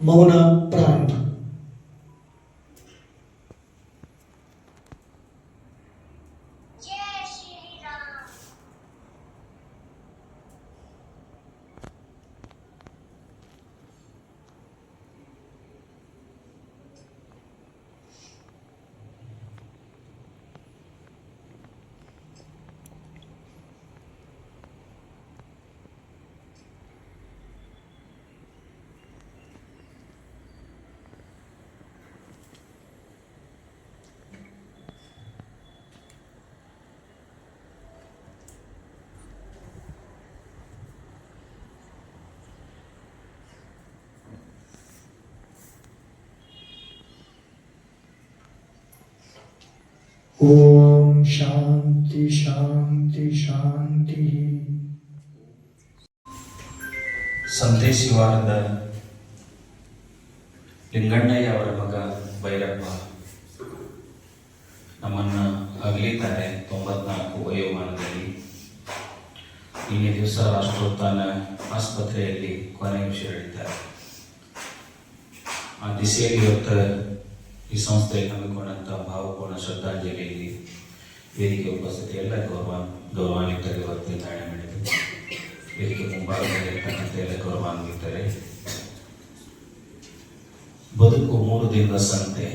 మౌన ప్రారంభం ಓಂ ಶಾಂತಿ ಶಾಂತಿ ಶಾಂತಿ ಸಂದೇಶಿವಾರದ ಲಿಂಗಣ್ಣಯ್ಯ ಅವರ ಮಗ ಭೈರಪ್ಪ. ನಮ್ಮನ್ನು ಅಗಲಿದ್ದಾರೆ ತೊಂಬತ್ನಾಲ್ಕು ವಯೋಮಾನದಲ್ಲಿ. ನಿನ್ನೆ ದಿವಸ ರಾಷ್ಟ್ರೋತ್ಥಾನ ಆಸ್ಪತ್ರೆಯಲ್ಲಿ ಕೊನೆ ಉಸಿರೆಳಿದ್ದಾರೆ ಆ ದಿಸೆಯಲ್ಲಿ ಇವತ್ತು ಈ ಸಂಸ್ಥೆ ಹಮ್ಮಿಕೊಂಡಂಥ ಭಾವಪೂರ್ಣ ಶ್ರದ್ಧಾಂಜಲಿಯಲ್ಲಿ ವೇದಿಕೆ ಉಪಸ್ಥಿತಿ ಎಲ್ಲ ಗೌರವ, ಗೌರವಾನ್ವಿತರಿಗೆ ಇವತ್ತು ನಿರ್ಧಾರಣೆ ಮಾಡಿದೆ ವೇದಿಕೆ ಮುಂಭಾಗದಲ್ಲಿರ್ತಕ್ಕಂಥ ಎಲ್ಲ ಗೌರವಾನ್ವಿತರೆ. ಬದುಕು ಮೂರು ದಿನದ ಸಂತೆ.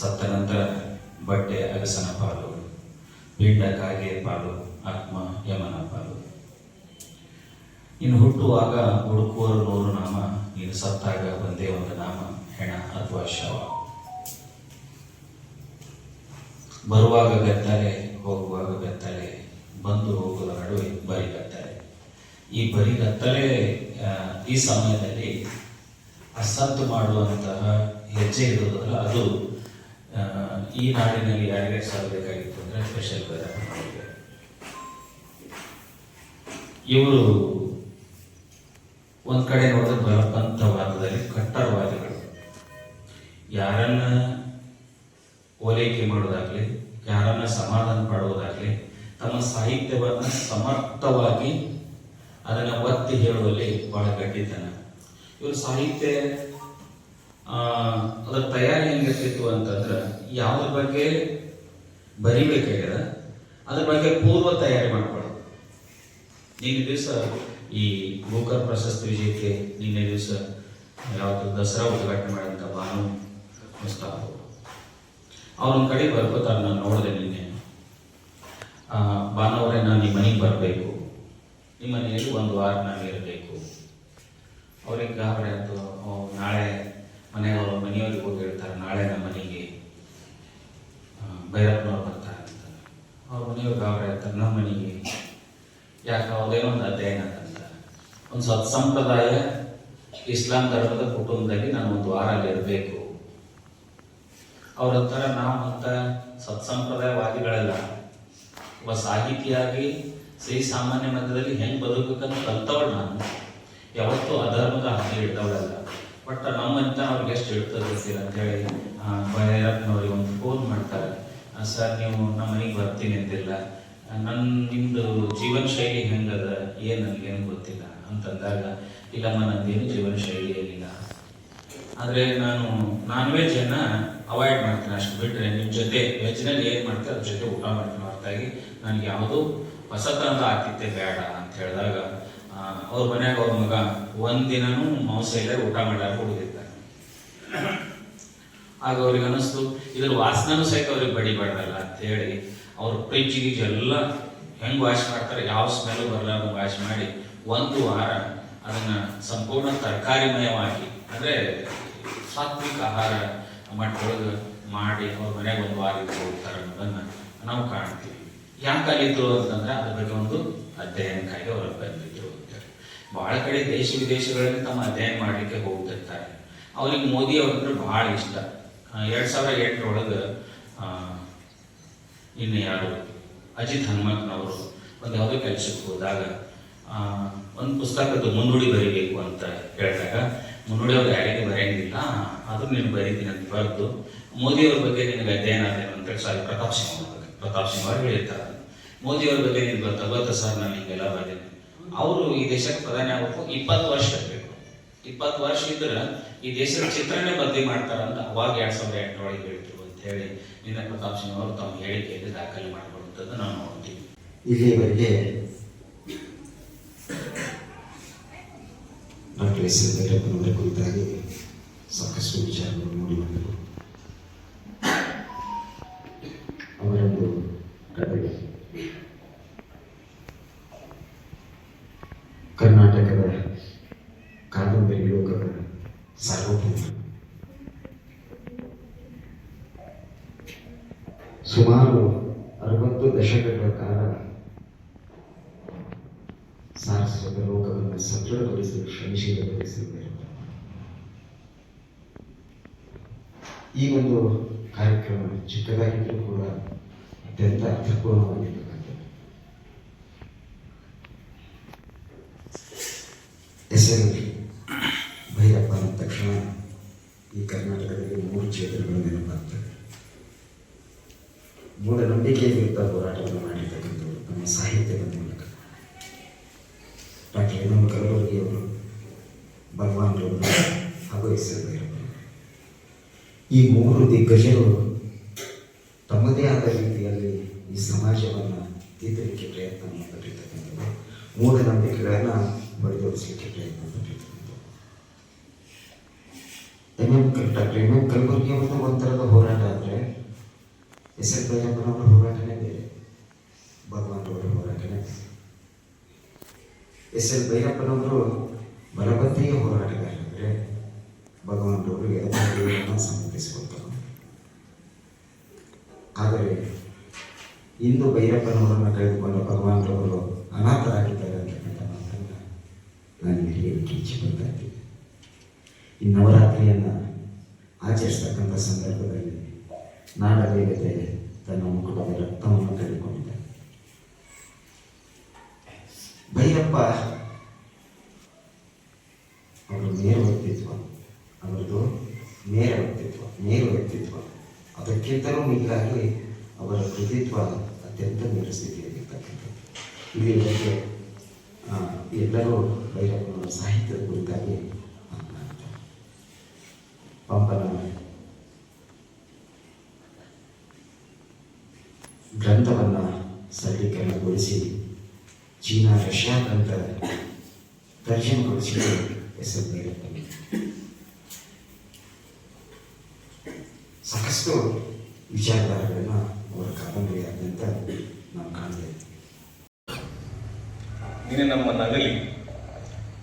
ಸತ್ತ ನಂತರ ಬಟ್ಟೆ, ಅಗಸನ ಪಾಲು, ಪಿಂಡ, ಕಾಗೆ ಪಾಲು, ಆತ್ಮ, ಯಮನ ಪಾಲು. ಇನ್ನು ಹುಟ್ಟುವಾಗ ಹುಡುಕುವರು ನೂರು ನಾಮ ಇನ್ನು ಸತ್ತಾಗ ಒಂದೇ ಒಂದು ನಾಮ. ಹೆಣ ಅಥವಾ ಶವ. ಬರುವಾಗ ಬೆತ್ತಲೆ ಹೋಗುವಾಗ ಬೆತ್ತಲೆ ಬಂದು ಹೋಗುವ ನಡುವೆ ಬರಿಗತ್ತಲೆ ಈ ಬರಿಗತ್ತಲೆ ಆ, ಈ ಸಮಯದಲ್ಲಿ ಅಸತ್ತು ಮಾಡುವಂತಹ ಹೆಜ್ಜೆ ಇರುವುದಲ್ಲ ಅದು ಈ ನಾಡಿನಲ್ಲಿ ಯಾರಿಗೆ ಸಾಗಬೇಕಾಗಿತ್ತು ಅಂದ್ರೆ ಸ್ಪೆಷಲ್ ಭೈರಪ್ಪನವರಿಗೆ ಇವರು ಒಂದ್ ಕಡೆ ನೋಡಿದ್ರೆ ಯಾರನ್ನ ಓಲೈಕೆ ಮಾಡೋದಾಗಲಿ, ಯಾರನ್ನ ಸಮಾಧಾನ ಪಡೋದಾಗಲಿ, ತಮ್ಮ ಸಾಹಿತ್ಯವನ್ನು ಸಮರ್ಥವಾಗಿ ಅದನ್ನು ಒತ್ತಿ ಹೇಳುವಲ್ಲಿ ಬಹಳ ಗಟ್ಟಿತನ. ಇವರು ಸಾಹಿತ್ಯ ಅದರ ತಯಾರಿ ಹೆಂಗಿರ್ತಿತ್ತು ಅಂತಂದ್ರೆ ಯಾವ್ದ್ರ ಬಗ್ಗೆ ಬರಿಬೇಕಾಗ್ಯದ, ಅದ್ರ ಬಗ್ಗೆ ಪೂರ್ವ ತಯಾರಿ ಮಾಡ್ಕೊಳ್ಳೋದು. ನಿನ್ನೆ ದಿವಸ ಈ ಗೋಕರ್ ಪ್ರಶಸ್ತಿ ವಿಜೇತೆ ನಿನ್ನೆ ದಿವಸ ಯಾವತ್ತು ದಸರಾ ಉದ್ಘಾಟನೆ ಮಾಡಿದಂಥ ಭಾನು ಮುಸ್ತಾಫ್ ಅವನ ಕಡೆ ಬರ್ಕೋತಾರೆ ನಾನು ನೋಡಿದೆ ನಿನ್ನೆ. ಭಾನುವಾರ, ನಾನು ನಿಮ್ಮ ಮನೆಗೆ ಬರಬೇಕು. ನಿಮ್ಮ ಮನೆಯಲ್ಲಿ ಒಂದು ವಾರ ನಾನು ಇರಬೇಕು. ಅವ್ರಿಗೆ ಗಾಬರಿ ಆಯಿತು ನಾಳೆ ಮನೆಯವರು, ಮನೆಯವ್ರಿಗೆ ಹೋಗಿ ಹೇಳ್ತಾರೆ, ನಾಳೆ ನಮ್ಮ ಮನೆಗೆ ಭೈರಪ್ಪನವ್ರು ಬರ್ತಾರೆ ಅಂತ. ಅವ್ರ ಮನೆಯವ್ರು ಗಾಬರಿ ಆಯ್ತಾರೆ ನಮ್ಮ ಮನೆಗೆ, ಯಾಕೆ, ಅವ್ರದೇನೋ ಒಂದು ಅಧ್ಯಯನ ಅಂತ. ಒಂದು ಸತ್ಸಂಪ್ರದಾಯ ಇಸ್ಲಾಂ ಧರ್ಮದ ಕುಟುಂಬದಲ್ಲಿ ನಾನು ಒಂದು ವಾರ ಇರಬೇಕು. ಅವ್ರಂತರ ನಾವು ಅಂತ ಸತ್ಸಂಪ್ರದಾಯವಾದಿಗಳೆಲ್ಲ. ಒಬ್ಬ ಸಾಹಿತಿಯಾಗಿ ಶ್ರೀ ಸಾಮಾನ್ಯ ಮಧ್ಯದಲ್ಲಿ ಹೆಂಗ್ ಬದುಕಕ್ಕಂತ ಕಲ್ತವಳು ನಾನು. ಯಾವತ್ತೂ ಅಧರ್ಮದ ಹಾಗೆ ಇಡ್ತವಳಲ್ಲ ಬಟ್ ನಮ್ಮಂತ ಅವ್ರಿಗೆ ಎಷ್ಟು ಇಡ್ತದೆ ಸರ್ ಅಂತ ಹೇಳಿ ಭೈರಪ್ಪನವ್ರಿಗೆ ಒಂದು ಫೋನ್ ಮಾಡ್ತಾರೆ. ಸರ್, ನೀವು ನಮ್ಮ ಮನೆಗೆ ಬರ್ತೀನಿ ಅಂತಿಲ್ಲ. ನನ್ನ ನಿಮ್ದು ಜೀವನ ಶೈಲಿ ಹೆಂಗದ? ಏನು ನನಗೇನು ಗೊತ್ತಿಲ್ಲ. ಅಂತಂದಾಗ, ಇಲ್ಲಮ್ಮ, ನಂದೇನು ಜೀವನ ಶೈಲಿ ಏನಿಲ್ಲ ಆದರೆ ನಾನು ನಾನ್ ವೆಜ್ ಅನ್ನ ಅವಾಯ್ಡ್ ಮಾಡ್ತೀನಿ ಅಷ್ಟು ಬಿಟ್ಟರೆ ನಿಮ್ಮ ಜೊತೆ ವೆಜ್ನಲ್ಲಿ ಏನು ಮಾಡ್ತೀವಿ ಅದ್ರ ಜೊತೆ ಊಟ ಮಾಡ್ತೀನಿ ಹೊರತಾಗಿ. ನನಗೆ ಯಾವುದೂ ಹೊಸತನದ ಆತಿಥ್ಯ ಬೇಡ ಅಂತ ಹೇಳಿದಾಗ ಅವ್ರ ಮನ್ಯಾಗ ಅವ್ರ ಮಗ ಒಂದಿನೂ ಮಾಂಸ ಇಲ್ಲ ಊಟ ಮಾಡಾಕ ಹುಡುಗಿರ್ತಾರೆ ಆಗ ಅವ್ರಿಗೆ ಅನಿಸ್ತು ಇದ್ರ ವಾಸನೂ ಸಹಿತ ಅವ್ರಿಗೆ ಬಡಿಬಾರ್ದಲ್ಲ ಅಂತ ಹೇಳಿ ಅವ್ರ ಫ್ರಿಜ್ ಗಿಜ್ ಎಲ್ಲ ಹೆಂಗ್ ವಾಶ್ ಮಾಡ್ತಾರೆ, ಯಾವ ಸ್ಮೆಲ್ ಬರಲಾರ್ದು ವಾಶ್ ಮಾಡಿ ಒಂದು ವಾರ ಅದನ್ನ ಸಂಪೂರ್ಣ ತರಕಾರಿಮಯವಾಗಿ, ಅಂದ್ರೆ ಸಾತ್ವಿಕ ಆಹಾರ ಮಟ್ಟೊಳಗೆ ಮಾಡಿ ಅವ್ರ ಮನೆಗೆ ಒಂದು ವಾರ ಇದ್ದು ಹೋಗ್ತಾರೆ ಅನ್ನೋದನ್ನು ನಾವು ಕಾಣ್ತೀವಿ. ಯಾಕೆ ಅಲ್ಲಿದ್ರು ಅಂತಂದ್ರೆ ಅದ್ರ ಬಗ್ಗೆ ಒಂದು ಅಧ್ಯಯನಕ್ಕಾಗಿ ಅವರು ಬಂದಿದ್ರು ಹೋಗ್ತಾರೆ ಬಹಳ ಕಡೆ ದೇಶ ವಿದೇಶಗಳಲ್ಲಿ ತಮ್ಮ ಅಧ್ಯಯನ ಮಾಡಲಿಕ್ಕೆ ಹೋಗ್ತಿರ್ತಾರೆ. ಅವ್ರಿಗೆ ಮೋದಿ ಅವ್ರಂದ್ರೆ ಬಹಳ ಇಷ್ಟ. ಎರಡು ಸಾವಿರ ಎಂಟರೊಳಗೆ ಇನ್ನು ಯಾರು? ಅಜಿತ್ ಹನುಮಂತನವರು ಒಂದು ಯಾವುದೋ ಕೆಲಸಕ್ಕೆ ಹೋದಾಗ ಒಂದು ಪುಸ್ತಕದ ಮುನ್ನುಡಿ ಬರೀಬೇಕು ಅಂತ ಹೇಳಿದಾಗ ಮುನ್ನುಡಿ ಅವ್ರು ಯಾರಿಗೆ ಬರೆಯಂಗಿಲ್ಲ. ಅದು ನೀನು ಬರೀತೀನಿ ಅಂತ ಬರೆದು, ಮೋದಿಯವ್ರ ಬಗ್ಗೆ ನಿನಗೆ ಅಧ್ಯಯನ ಆದೇನು ಅಂತ ಹೇಳಿ ಸಾರಿ, ಪ್ರತಾಪ್ ಸಿಂಹ ಬಗ್ಗೆ. ಪ್ರತಾಪ್ ಸಿಂಹ ಅವ್ರು ಹೇಳಿರ್ತಾರೆ. ಮೋದಿಯವ್ರ ಬಗ್ಗೆ ನೀನು ಬರ್ತಾ ಗೊತ್ತಾ ಸರ್, ನಾನು ಹಿಂಗೆಲ್ಲ ಬರೆದೇನೆ. ಅವರು ಈ ದೇಶಕ್ಕೆ ಪ್ರಧಾನಿ ಆಗಬೇಕು, ಇಪ್ಪತ್ತು ವರ್ಷ ಇರಬೇಕು. ಇಪ್ಪತ್ತು ವರ್ಷ ಇದ್ರೆ ಈ ದೇಶದ ಚಿತ್ರನೇ ಬದಲಿ ಮಾಡ್ತಾರಂತ ಅವಾಗ ಎರಡ್ ಸಾವಿರದ ಎಂಟರೊಳಗೆ ಹೇಳಿದ್ರು ಅಂತ ಹೇಳಿ ನಿನ್ನ ಪ್ರತಾಪ್ ಸಿಂಗ್ ಅವರು ತಮ್ಮ ಹೇಳಿಕೆಯಲ್ಲಿ ದಾಖಲೆ ಮಾಡಿಕೊಳ್ಳುವಂಥದ್ದು ನಾವು ನೋಡ್ತೀವಿ ಇಲ್ಲಿಯವರೆಗೆ ಡಾಕ್ಟರ್ ಎಸ್ ಎಲ್ ಭೈರಪ್ಪನವರ ಕುರಿತಾಗಿ ಸಾಕಷ್ಟು ವಿಚಾರಗಳು ಮೂಡಿ ಬಂದವು. ಅವರೊಂದು ಕಥೆ. ಕರ್ನಾಟಕದ ಕಾದಂಬರಿ ಲೋಕದ ಸಾರ್ವಭೌಮ. ಸುಮಾರು ಅರವತ್ತು ದಶಕಗಳ ಕಾಲ ಸಾರಸ್ವತ ಲೋಕವನ್ನು ಸದೃಢಗೊಳಿಸಲು ಶ್ರಮಿಸಿದಗೊಳಿಸಿದ್ದಾರೆ ಈ ಒಂದು ಕಾರ್ಯಕ್ರಮ ಚಿಕ್ಕದಾಗಿದ್ದರೂ ಕೂಡ ಅತ್ಯಂತ ಅರ್ಥಪೂರ್ಣವಾಗಿರ್ತಕ್ಕಂಥದ್ದು ಎಸ್ ಎಲ್ ಭೈರಪ್ಪ ಅಂದ ತಕ್ಷಣ ಈ ಕರ್ನಾಟಕದಲ್ಲಿ ಮೂರು ಕ್ಷೇತ್ರಗಳು ನೆನಪಾಗ್ತವೆ ಮೂಢನಂಬಿಕೆ ವಿರುದ್ಧ ಹೋರಾಟವನ್ನು ಮಾಡಿರ್ತಕ್ಕಂಥವ್ರು ನಮ್ಮ ಸಾಹಿತ್ಯದ ಮೂಲಕ ಡಾಕ್ಟರ್ ನಮ್ಮ ಕಲಬುರಗಿಯವರು ಭಗವಾನ್ ಹಾಗೂ ಎಸ್ ಈ ಮೂರು ದಿಗ್ಗಜರು ತಮ್ಮದೇ ಆದ ರೀತಿಯಲ್ಲಿ ಈ ಸಮಾಜವನ್ನು ತಿದ್ದಲಿಕ್ಕೆ ಪ್ರಯತ್ನ ಪಟ್ಟಿರ್ತಕ್ಕಂಥದ್ದು ಮೂಢನಂಬಿಕೆಗಳನ್ನು ಬಡಿದೋಡಿಸಲಿಕ್ಕೆ ಪ್ರಯತ್ನ ಪಟ್ಟಿರ್ತಕ್ಕಂಥದ್ದು M M doctor M M ಒಂಥರದ ಹೋರಾಟ ಆದರೆ ಎಸ್ ಎಲ್ ಹೋರಾಟನೇ ಎಸ್ ಎಲ್ ಭೈರಪ್ಪನವರು ಬಲಬದ್ಧೆಯ ಹೋರಾಟಗಾರರಾದರೆ ಭಗವಂತವರು ಎಡಬದಿಯನ್ನು ಸಮರ್ಪಿಸಿಕೊಳ್ತಾರೆ ಆದರೆ ಇಂದು ಭೈರಪ್ಪನವರನ್ನು ಕಳೆದುಕೊಂಡ ಭಗವಂತವರು ಅನಾಥರಾಗಿದ್ದಾರೆ ಅಂತಕ್ಕಂಥ ಮಾತನ್ನು ನಾನು ಹೇಳಲಿಕ್ಕೆ ಇಚ್ಛೆ ಈ ನವರಾತ್ರಿಯನ್ನು ಆಚರಿಸ್ತಕ್ಕಂಥ ಸಂದರ್ಭದಲ್ಲಿ ನಾಡದೇವತೆ ತನ್ನ ಮುಖದ ಭೈರಪ್ಪ ಅವರ ನೇರ ವ್ಯಕ್ತಿತ್ವ. ಅವರದು ನೇರ ವ್ಯಕ್ತಿತ್ವ ನೇರ ವ್ಯಕ್ತಿತ್ವ. ಅದಕ್ಕಿಂತಲೂ ಮಿಗಿಲಾಗಿ ಅವರ ಕೃತಿತ್ವ ಅತ್ಯಂತ ನೇರ ಸ್ಥಿತಿಯಾಗಿರ್ತಕ್ಕಂಥದ್ದು ಇಲ್ಲಿ ಆ, ಎಲ್ಲರೂ ಭೈರಪ್ಪನವರ ಸಾಹಿತ್ಯದ ಕುರಿತಾಗಿ ಮಾತನಾಡ್ತಾರೆ. ಪಂಪನ ಗ್ರಂಥವನ್ನು ಸರಳೀಕರಣಗೊಳಿಸಿ ಚೀನಾ ರಷ್ಯಾದಂತ ತರ್ಜಮೆಗೊಳಿಸಿ ಹೆಸರು ಭೈರಪ್ಪನ ಸಾಕಷ್ಟು ವಿಚಾರಧಾರೆಗಳನ್ನು ಅವರ ಕಾದಂಬರಿಯಾದ್ಯಂತ ನಾವು ಕಾಣ್ತೇವೆ ನೀನೆ ನಮ್ಮ ನಗಲಿ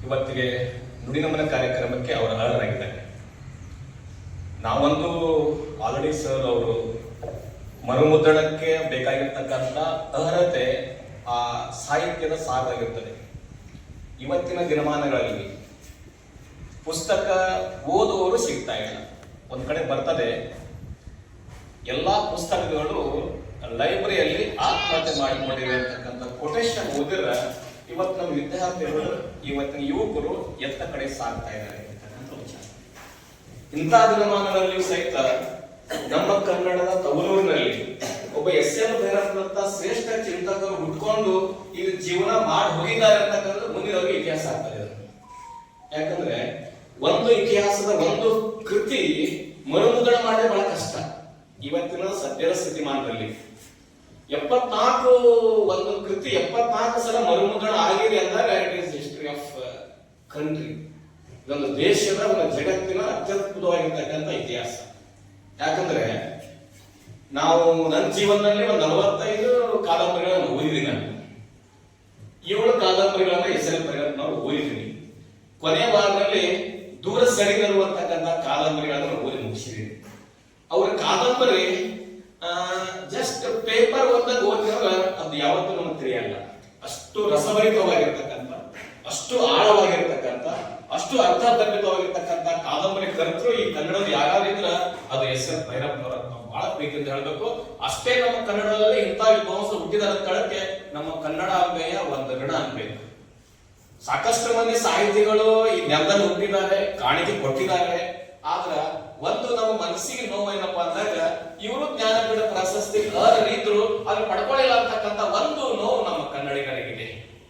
ಇವತ್ತಿಗೆ ನುಡಿನಮನ ಕಾರ್ಯಕ್ರಮಕ್ಕೆ ಅವರು ಅರ್ಹರಾಗಿದ್ದಾರೆ ನಾವಂತೂ ಆಲ್ರೆಡಿ ಸರ್ ಅವರು ಮರುಮುದ್ರಣಕ್ಕೆ ಬೇಕಾಗಿರ್ತಕ್ಕಂಥ ಅರ್ಹತೆ ಆ ಸಾಹಿತ್ಯದ ಸಾಗಾಗಿರ್ತದೆ ಇವತ್ತಿನ ದಿನಮಾನಗಳಲ್ಲಿ ಪುಸ್ತಕ ಓದುವವರು ಸಿಗ್ತಾ ಇಲ್ಲ. ಒಂದು ಕಡೆ ಬರ್ತದೆ, ಎಲ್ಲಾ ಪುಸ್ತಕಗಳು ಲೈಬ್ರರಿಯಲ್ಲಿ ಆತ್ಮಹತ್ಯೆ ಮಾಡಿಕೊಂಡಿವೆ ಅಂತಕ್ಕಂಥ ಕೊಟೇಶನ್ ಓದಿದ್ರೆ ಇವತ್ತು ನಮ್ಮ ವಿದ್ಯಾರ್ಥಿಗಳು, ಇವತ್ತಿನ ಯುವಕರು ಎತ್ತ ಕಡೆ ಸಾಗ್ತಾ ಇದ್ದಾರೆ ವಿಚಾರ. ಇಂಥ ದಿನಮಾನಗಳಲ್ಲಿಯೂ ಸಹಿತ ನಮ್ಮ ಕನ್ನಡದ ತವರೂರಿನಲ್ಲಿ ಒಬ್ಬ ಎಸ್ ಎಲ್ ಭೈರಪ್ಪನಂತ ಶ್ರೇಷ್ಠ ಚಿಂತಕರು ಹುಟ್ಕೊಂಡು ಇದು ಜೀವನ ಮಾಡಿ ಹೋಗಿದ್ದಾರೆ ಅಂತಕ್ಕಂಥದ್ದು ಮುಂದಿನವರಿಗೆ ಇತಿಹಾಸ ಆಗ್ತದೆ. ಯಾಕಂದ್ರೆ ಒಂದು ಇತಿಹಾಸದ ಒಂದು ಕೃತಿ ಮರುಮುದ್ರಣ ಮಾಡೋದು ಬಹಳ ಕಷ್ಟ. ಇವತ್ತಿನ ಸದ್ಯದ ಸ್ಥಿತಿಮಾನದಲ್ಲಿ ಎಪ್ಪತ್ನಾಲ್ಕು ಒಂದು ಕೃತಿ ಎಪ್ಪತ್ನಾಲ್ಕು ಸಲ ಮರುಮುದ್ರಣ ಆಗಿದೆ ಅಂದಾಗ it is history of country ಇದೊಂದು ದೇಶದ ಒಂದು ಜಗತ್ತಿನ ಅತ್ಯದ್ಭುತವಾಗಿರ್ತಕ್ಕಂಥ ಇತಿಹಾಸ. ಯಾಕಂದ್ರೆ ನಾವು ನನ್ನ ಜೀವನದಲ್ಲಿ ಒಂದು ನಲವತ್ತೈದು ಕಾದಂಬರಿಗಳನ್ನು ಓದಿದ್ದೀನಿ ನಾನು. ಏಳು ಕಾದಂಬರಿಗಳನ್ನ ಹೆಸರು ನಾವು ಓದಿದ್ದೀನಿ ಕೊನೆಯ ಭಾಗದಲ್ಲಿ ದೂರ ಸರಿದಿರುವಂತಕ್ಕಂಥ ಕಾದಂಬರಿಗಳನ್ನು ಓದಿ ಮುಗಿಸಿದ್ದೀನಿ ಅವರ ಕಾದಂಬರಿ ಜಸ್ಟ್ ಪೇಪರ್ ಒಂದಾಗ ಓದಿದಾಗ ಅದು ಯಾವತ್ತೂ ನಮಗೆ ತಿಳಿಯಲ್ಲ. ಅಷ್ಟು ರಸಭರಿತವಾಗಿರ್ತಕ್ಕಂಥ, ಅಷ್ಟು ಆಳವಾಗಿರ್ತಕ್ಕಂಥ, ಅಷ್ಟು ಅರ್ಥಗರ್ಭಿತವಾಗಿರ್ತಕ್ಕಂಥ ಕಾದಂಬರಿ ಕರ್ತರು ಈ ಕನ್ನಡದ ಯಾರಾದ್ರಿದ್ರ ಅದು ಎಸ್ ಎಸ್ ಭೈರಪ್ಪನವರ ನಾವು ಬಹಳ ಪ್ರೀತಿ ಅಂತ ಹೇಳಬೇಕು. ಅಷ್ಟೇ ನಮ್ಮ ಕನ್ನಡದಲ್ಲಿ ಇಂಥ ವಿದ್ವಾಂಸರು ಹುಟ್ಟಿದಾರ ಸ್ಥಳಕ್ಕೆ ನಮ್ಮ ಕನ್ನಡ ಅಂಬೆಯ ಒಂದು ಋಣ ಅನ್ಬೇಕು. ಸಾಕಷ್ಟು ಮಂದಿ ಸಾಹಿತಿಗಳು ಈ ನೆಲದಲ್ಲಿ ಹುಟ್ಟಿದ್ದಾರೆ, ಕಾಣಿಕೆ ಕೊಟ್ಟಿದ್ದಾರೆ. ಆದ್ರ ಒಂದು ನಮ್ಮ ಮನಸ್ಸಿಗೆ ನೋವು ಏನಪ್ಪಾ ಅಂದಾಗ ಇವರು ಜ್ಞಾನಪೀಠ ಪ್ರಶಸ್ತಿ ಅರ್ಹರಿದ್ರು ಅಲ್ಲಿ ಪಡ್ಕೊಳ್ಳಿಲ್ಲ ಅಂತಕ್ಕಂಥ ಒಂದು ನೋವು ನಮ್ಮ